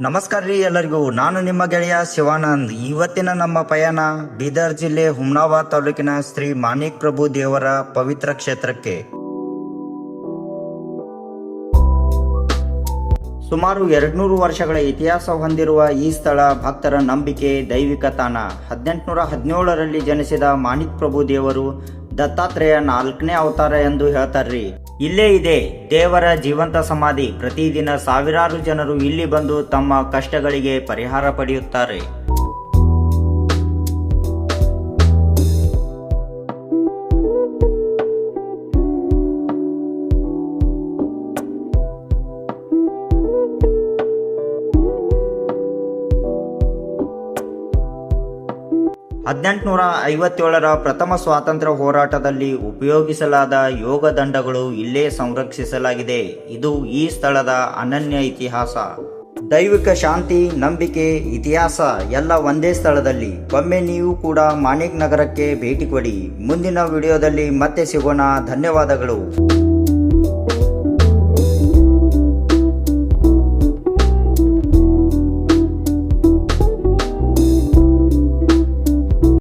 ನಮಸ್ಕಾರ ರೀ ಎಲ್ಲರಿಗೂ. ನಾನು ನಿಮ್ಮ ಗೆಳೆಯ ಶಿವಾನಂದ್. ಇವತ್ತಿನ ನಮ್ಮ ಪಯಣ ಬೀದರ್ ಜಿಲ್ಲೆ ಹುಮ್ನಾಬಾದ್ ತಾಲೂಕಿನ ಶ್ರೀ ಮಾಣಿಕ್ ಪ್ರಭು ದೇವರ ಪವಿತ್ರ ಕ್ಷೇತ್ರಕ್ಕೆ. ಸುಮಾರು ಎರಡ್ನೂರು ವರ್ಷಗಳ ಇತಿಹಾಸ ಹೊಂದಿರುವ ಈ ಸ್ಥಳ ಭಕ್ತರ ನಂಬಿಕೆ ದೈವಿಕ ತಾಣ. ಹದಿನೆಂಟುನೂರ ಹದಿನೇಳರಲ್ಲಿ ಜನಿಸಿದ ಮಾಣಿಕ್ ಪ್ರಭು ದೇವರು ದತ್ತಾತ್ರೇಯ ನಾಲ್ಕನೇ ಅವತಾರ ಎಂದು ಹೇಳ್ತಾರ್ರಿ. ಇಲ್ಲೇ ಇದೆ, ದೇವರ ಜೀವಂತ ಸಮಾಧಿ. ಪ್ರತಿದಿನ ಸಾವಿರಾರು ಜನರು ಇಲ್ಲಿ ಬಂದು ತಮ್ಮ ಕಷ್ಟಗಳಿಗೆ ಪರಿಹಾರ ಪಡೆಯುತ್ತಾರೆ. ಹದಿನೆಂಟುನೂರ ಐವತ್ತೇಳರ ಪ್ರಥಮ ಸ್ವಾತಂತ್ರ್ಯ ಹೋರಾಟದಲ್ಲಿ ಉಪಯೋಗಿಸಲಾದ ಯೋಗ ದಂಡಗಳು ಇಲ್ಲೇ ಸಂರಕ್ಷಿಸಲಾಗಿದೆ. ಇದು ಈ ಸ್ಥಳದ ಅನನ್ಯ ಇತಿಹಾಸ. ದೈವಿಕ ಶಾಂತಿ, ನಂಬಿಕೆ, ಇತಿಹಾಸ ಎಲ್ಲ ಒಂದೇ ಸ್ಥಳದಲ್ಲಿ. ಒಮ್ಮೆ ನೀವು ಕೂಡ ಮಾಣಿಕ್ ನಗರಕ್ಕೆ ಭೇಟಿ ಕೊಡಿ. ಮುಂದಿನ ವಿಡಿಯೋದಲ್ಲಿ ಮತ್ತೆ ಸಿಗೋಣ. ಧನ್ಯವಾದಗಳು.